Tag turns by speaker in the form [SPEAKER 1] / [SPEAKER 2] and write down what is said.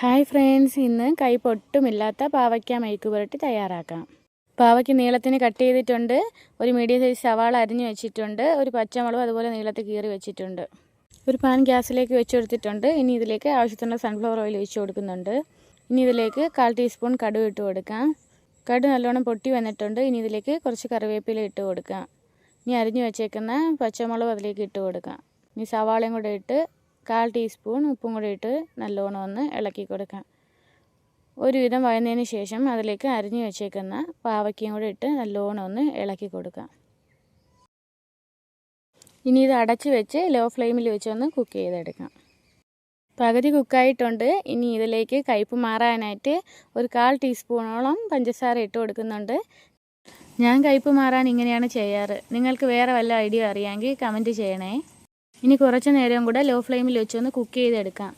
[SPEAKER 1] Hi friends ഇന്ന് കൈ പൊട്ടുമില്ലാത്ത പാവയ്ക്ക മെഴുക്ക് പുരട്ടി തയ്യാറാക്കാം. പാവയ്ക്ക് നീളത്തിന് കട്ട് ചെയ്തിട്ടുണ്ട്. ഒരു മീഡിയം സൈസ് സവാള അരിഞ്ഞു വെച്ചിട്ടുണ്ട്. ഒരു പച്ചമുളക് അതുപോലെ നീളത്തിൽ കീറി വെച്ചിട്ടുണ്ട്. ഒരു പാൻ ഗ്യാസിലേക്ക് വെച്ച് കൊടുത്തിട്ടുണ്ട്. ഇനി ഇതിലേക്ക് ആവശ്യത്തിനുള്ള സൺഫ്ലവർ ഓയിൽ ഒഴിച്ച് കൊടുക്കുന്നുണ്ട്. ഇനി ഇതിലേക്ക് കാൽ ടീസ്പൂൺ കടുക് ഇട്ട് കൊടുക്കാം. കടു നല്ലോണം പൊട്ടി വന്നിട്ടുണ്ട്. ഇനി ഇതിലേക്ക് കുറച്ച് കറിവേപ്പില ഇട്ട് കൊടുക്കാം. ഇനി അരിഞ്ഞു വെച്ചേക്കുന്ന പച്ചമുളക് അതിലേക്ക് ഇട്ട് കൊടുക്കാം. ഇനി സവാളയും കൂടെ ഇട്ട് കാൽ ടീസ്പൂൺ ഉപ്പും കൂടി ഇട്ട് നല്ലോണം ഒന്ന് ഇളക്കി കൊടുക്കാം. ഒരുവിധം വഴന്നതിന് ശേഷം അതിലേക്ക് അരിഞ്ഞു വെച്ചേക്കുന്ന പാവയ്ക്കയും കൂടി ഇട്ട് നല്ലോണം ഒന്ന് ഇളക്കി കൊടുക്കാം. ഇനി ഇത് അടച്ച് വെച്ച് ലോ ഫ്ലെയിമിൽ വെച്ച് ഒന്ന് കുക്ക് ചെയ്തെടുക്കാം. പകുതി കുക്കായിട്ടുണ്ട്. ഇനി ഇതിലേക്ക് കയ്പ് മാറാനായിട്ട് ഒരു കാൽ ടീസ്പൂണോളം പഞ്ചസാര ഇട്ട് കൊടുക്കുന്നുണ്ട്. ഞാൻ കയ്പ് മാറാൻ ഇങ്ങനെയാണ് ചെയ്യാറ്. നിങ്ങൾക്ക് വേറെ വല്ല ഐഡിയ അറിയാമെങ്കിൽ കമന്റ് ചെയ്യണേ. ഇനി കുറച്ച് നേരം കൂടെ ലോ ഫ്ലെയിമിൽ വെച്ചൊന്ന് കുക്ക് ചെയ്തെടുക്കാം.